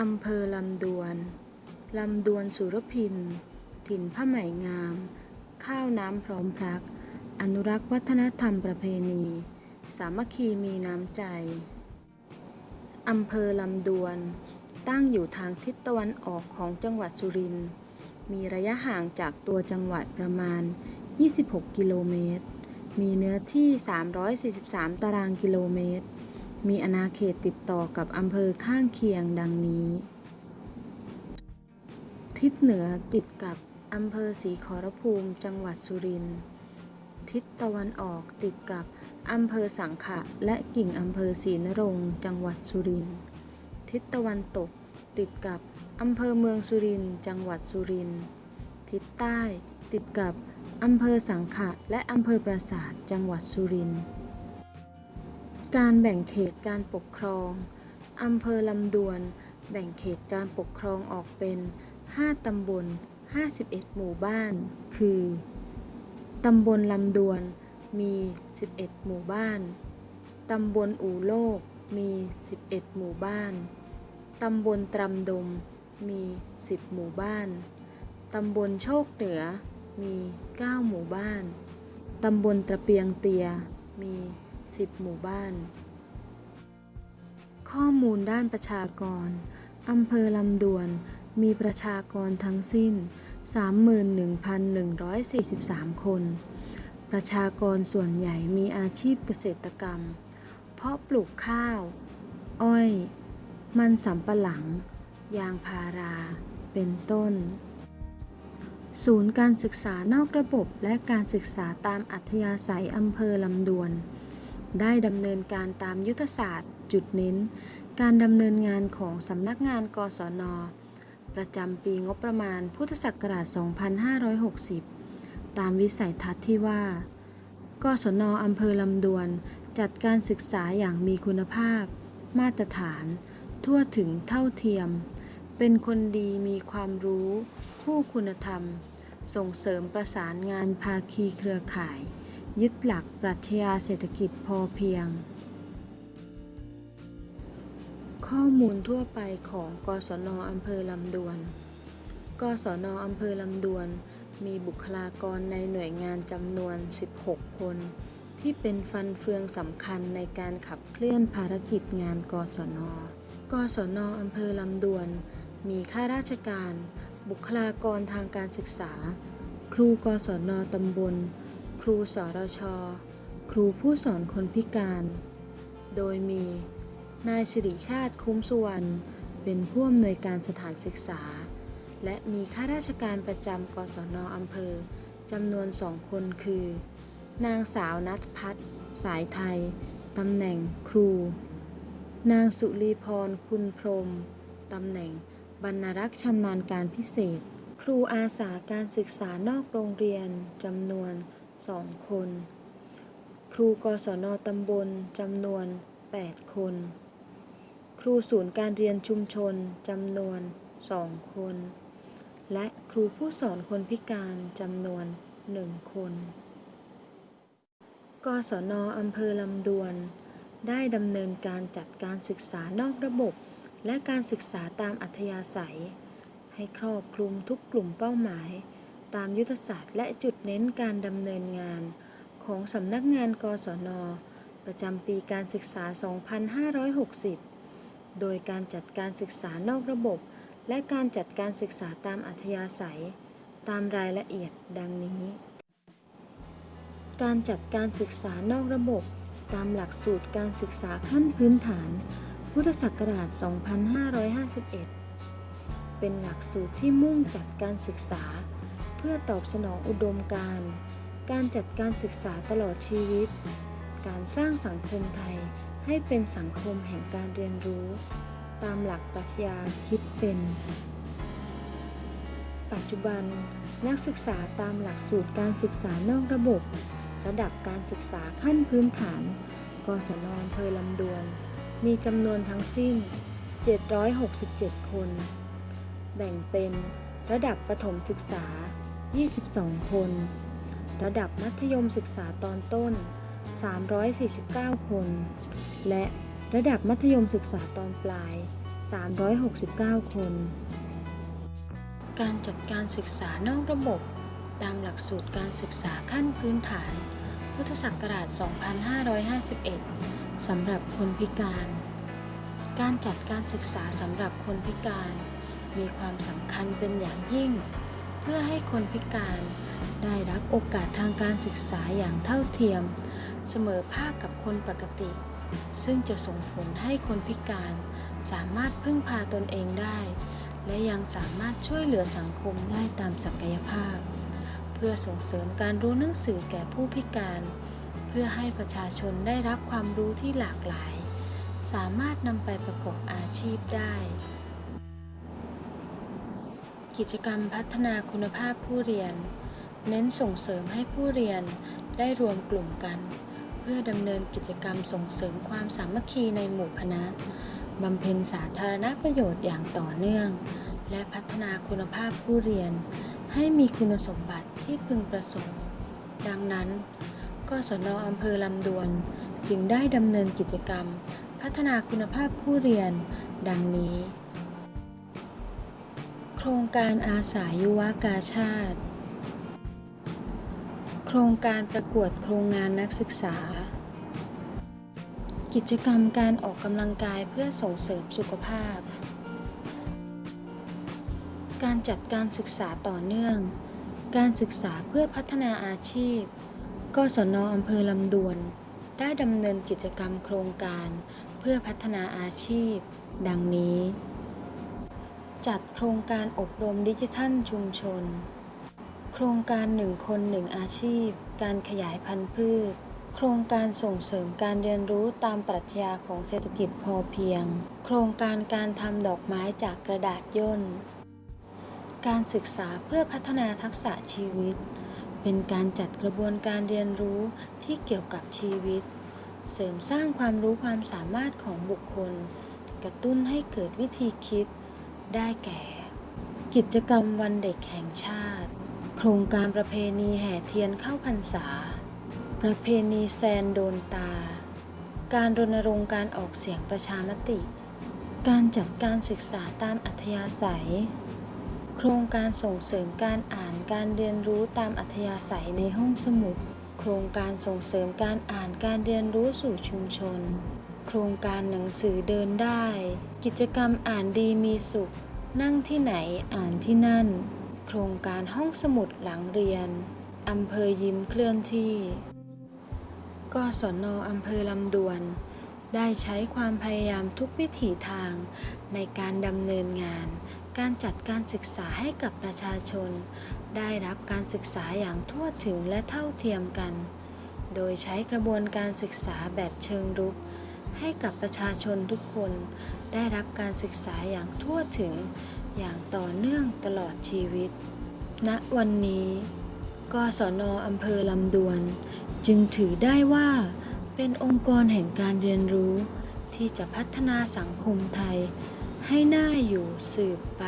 อำเภอลำดวน ลำดวนสุรพิน ถิ่นผ้าไหมงาม ข้าวน้ำพร้อมพรัก อนุรักษ์วัฒนธรรมประเพณี สามัคคีมีน้ำใจ อำเภอลำดวน ตั้งอยู่ทางทิศตะวันออกของจังหวัดสุรินทร์ มีระยะห่างจากตัวจังหวัดประมาณ 26 กิโลเมตร มีเนื้อที่ 343 ตารางกิโลเมตร มีอาณาเขตติดต่อกับอำเภอข้างเคียงดังนี้ ทิศเหนือติดกับอำเภอศรีขอรภูมิจังหวัดสุรินทร์ทิศตะวันออกติดกับอำเภอสังขะและกิ่งอำเภอศรีนรงจังหวัดสุรินทร์ทิศตะวันตกติดกับอำเภอเมืองสุรินทร์จังหวัดสุรินทร์ทิศใต้ติดกับอำเภอสังขะและอำเภอปราสาทจังหวัดสุรินทร์ การแบ่งเขตการปกครอง อำเภอลำดวน แบ่งเขตการปกครองออกเป็น 5 ตำบล 51 หมู่บ้าน คือ ตำบลลำดวน มี 11 หมู่บ้าน ตำบลอู่โลก มี 11 หมู่บ้าน ตำบลตรำดม มี 10 หมู่บ้าน ตำบลโชคเหนือ มี 9 หมู่บ้าน ตำบลตะเปียงเตีย มี 10 หมู่บ้าน ข้อมูลด้านประชากรอำเภอลำดวนมีประชากรทั้งสิ้น 31,143 คน ประชากรส่วนใหญ่มีอาชีพเกษตรกรรม เพาะปลูกข้าว อ้อย มันสำปะหลัง ยางพารา เป็นต้น ศูนย์การศึกษานอกระบบและการศึกษาตามอัธยาศัยอำเภอลำดวน ได้ดำเนินการตามยุทธศาสตร์ จุดเน้น การดำเนินงานของสำนักงานกศน ประจำปีงบประมาณพุทธศักราช 2560 ตามวิสัยทัศน์ที่ว่า กศนอำเภอลำดวน จัดการศึกษาอย่างมีคุณภาพ มาตรฐาน ทั่วถึงเท่าเทียม เป็นคนดีมีความรู้คู่คุณธรรม ส่งเสริมประสานงานภาคีเครือข่าย ยึดหลักปรัชญาเศรษฐกิจพอเพียง ข้อมูลทั่วไปของกศนอำเภอลำดวน กศนอำเภอลำดวน มีบุคลากรในหน่วยงานจำนวน 16 คน ที่เป็นฟันเฟืองสำคัญในการขับเคลื่อนภารกิจงานกศน กศนอำเภอลำดวน มีข้าราชการ บุคลากรทางการศึกษา ครูกศนตำบล ครูสรช ครูผู้สอนคนพิการ โดยมี นายสิริชาติคุ้มสุวรรณ เป็นผู้อำนวยการสถานศึกษา และมีข้าราชการประจำกศนอำเภอจำนวนสองคนคือ นางสาวนัทพัฒน์สายไทย ตำแหน่งครู นางสุรีพรคุณพรม ตำแหน่งบรรณรักษ์ชำนาญการพิเศษ ครูอาสาการศึกษานอกโรงเรียนจำนวน สองคน ครูกศนตำบลจำนวน 8 คน ครูศูนย์การเรียนชุมชนจำนวน 2 คน และครูผู้สอนคนพิการจำนวน 1 คน กศนอำเภอลำดวน ได้ดำเนินการจัดการศึกษานอกระบบ และการศึกษาตามอัธยาศัย ให้ครอบคลุมทุกกลุ่มเป้าหมาย ตามยุทธศาสตร์และจุดเน้นการดำเนินงาน ของสำนักงานกศน ประจำปีการศึกษา 2560 โดยการจัดการศึกษานอกระบบ และการจัดการศึกษาตามอัธยาศัย ตามรายละเอียดดังนี้ การจัดการศึกษานอกระบบ ตามหลักสูตรการศึกษาขั้นพื้นฐาน พุทธศักราช 2551 เป็นหลักสูตรที่มุ่งจัดการศึกษา เพื่อตอบสนองอุดมการณ์การจัดการศึกษาตลอดชีวิต การสร้างสังคมไทยให้เป็นสังคมแห่งการเรียนรู้ ตามหลักปรัชญาคิดเป็น ปัจจุบันนักศึกษาตามหลักสูตรการศึกษานอกระบบ ระดับการศึกษาขั้นพื้นฐาน กศนอำเภอลำดวน มีจำนวนทั้งสิ้น 767 คน แบ่งเป็นระดับประถมศึกษา 22 คน ระดับมัธยมศึกษาตอนต้น 349 คน และระดับมัธยมศึกษาตอนปลาย 369 คน การจัดการศึกษานอกระบบ ตามหลักสูตรการศึกษาขั้นพื้นฐาน พุทธศักราช 2551 สำหรับคนพิการ การจัดการศึกษาสำหรับคนพิการ มีความสำคัญเป็นอย่างยิ่ง เพื่อให้คนพิการได้รับโอกาสทางการศึกษาอย่างเท่าเทียม เสมอภาคกับคนปกติ ซึ่งจะส่งผลให้คนพิการสามารถพึ่งพาตนเองได้ และยังสามารถช่วยเหลือสังคมได้ตามศักยภาพ เพื่อส่งเสริมการรู้หนังสือแก่ผู้พิการ เพื่อให้ประชาชนได้รับความรู้ที่หลากหลาย สามารถนำไปประกอบอาชีพได้ กิจกรรมพัฒนาคุณภาพผู้เรียน เน้นส่งเสริมให้ผู้เรียนได้รวมกลุ่มกัน เพื่อดำเนินกิจกรรมส่งเสริมความสามัคคีในหมู่คณะบำเพ็ญสาธารณประโยชน์อย่างต่อเนื่อง และพัฒนาคุณภาพผู้เรียน ให้มีคุณสมบัติที่พึงประสงค์ ดังนั้น กศนอำเภอลำดวนจึงได้ดำเนินกิจกรรม พัฒนาคุณภาพผู้เรียน ดังนี้ โครงการอาสายุวกาชาติ โครงการประกวดโครงงานนักศึกษา กิจกรรมการออกกำลังกายเพื่อส่งเสริมสุขภาพ การจัดการศึกษาต่อเนื่อง การศึกษาเพื่อพัฒนาอาชีพ กศนอำเภอลำดวน ได้ดำเนินกิจกรรมโครงการเพื่อพัฒนาอาชีพ ดังนี้ จัดโครงการอบรมดิจิทัลชุมชน โครงการหนึ่งคนหนึ่งอาชีพ การขยายพันธุ์พืช โครงการส่งเสริมการเรียนรู้ตามปรัชญาของเศรษฐกิจพอเพียง โครงการการทำดอกไม้จากกระดาษย่น การศึกษาเพื่อพัฒนาทักษะชีวิต เป็นการจัดกระบวนการเรียนรู้ที่เกี่ยวกับชีวิต เสริมสร้างความรู้ความสามารถของบุคคล กระตุ้นให้เกิดวิธีคิด ได้แก่ กิจกรรมวันเด็กแห่งชาติ โครงการประเพณีแห่เทียนเข้าพรรษา ประเพณีแซนโดนตา การรณรงค์การออกเสียงประชามติ การจัดการศึกษาตามอัธยาศัย โครงการส่งเสริมการอ่านการเรียนรู้ตามอัธยาศัยในห้องสมุด โครงการส่งเสริมการอ่านการเรียนรู้สู่ชุมชน โครงการหนังสือเดินได้ กิจกรรมอ่านดีมีสุข นั่งที่ไหนอ่านที่นั่น โครงการห้องสมุดหลังเรียนอำเภอยิ้มเคลื่อนที่กศนอำเภอลำดวน ได้ใช้ความพยายามทุกวิถีทาง ในการดำเนินงาน การจัดการศึกษาให้กับประชาชน ได้รับการศึกษาอย่างทั่วถึงและเท่าเทียมกัน โดยใช้กระบวนการศึกษาแบบเชิงรุก ให้กับประชาชนทุกคนได้รับการศึกษาอย่างทั่วถึงอย่างต่อเนื่องตลอดชีวิตณวันนี้กศนอำเภอลำดวน จึงถือได้ว่าเป็นองค์กรแห่งการเรียนรู้ ที่จะพัฒนาสังคมไทยให้น่าอยู่สืบไป